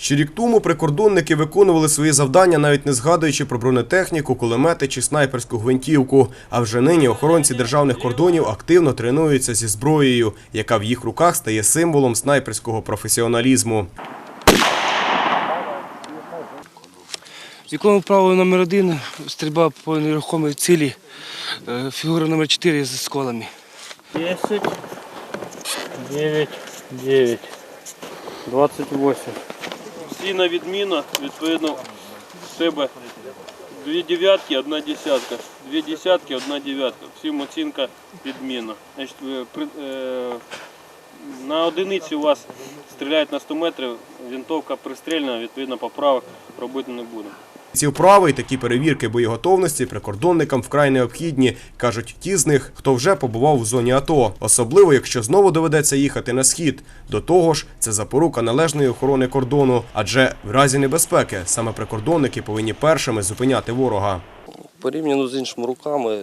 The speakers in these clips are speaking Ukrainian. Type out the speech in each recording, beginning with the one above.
Ще рік тому прикордонники виконували свої завдання, навіть не згадуючи про бронетехніку, кулемети чи снайперську гвинтівку. А вже нині охоронці державних кордонів активно тренуються зі зброєю, яка в їх руках стає символом снайперського професіоналізму. Віконне право номер один стрільба по нерухомій цілі, е, фігура номер 4 з сколами. 10, 9, 9, 28. Всі відміна, відповідно, в тебе дві дев'ятки, одна десятка. Дві десятки, одна дев'ятка. Всім оцінка при- е, на одиниці у вас стріляють на 100 метрів, винтовка пристрільна, відповідно, поправок робити не будемо. Ці вправи і такі перевірки боєготовності прикордонникам вкрай необхідні, кажуть ті з них, хто вже побував в зоні АТО, особливо якщо знову доведеться їхати на схід. До того ж, це запорука належної охорони кордону, адже в разі небезпеки саме прикордонники повинні першими зупиняти ворога. Порівняно з іншими роками,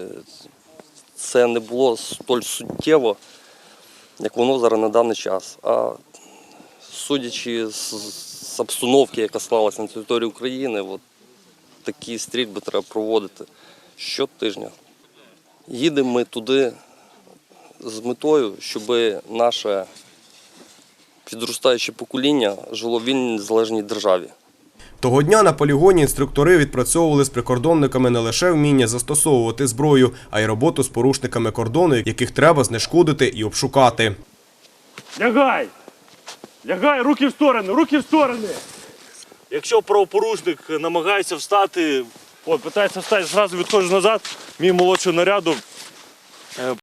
це не було столь суттєво, як воно зараз на даний час. А судячи з, обстановки, яка склалася на території України, такі стрільби треба проводити щотижня. Їдемо ми туди з метою, щоб наше підростаюче покоління жило в вільній незалежній державі. Того дня на полігоні інструктори відпрацьовували з прикордонниками не лише вміння застосовувати зброю, а й роботу з порушниками кордону, яких треба знешкодити і обшукати. Лягай! Лягай, руки в сторони, руки в сторони! Якщо правопорушник намагається встати, от, питається встати, зразу відходжу назад, мій молодший наряду е,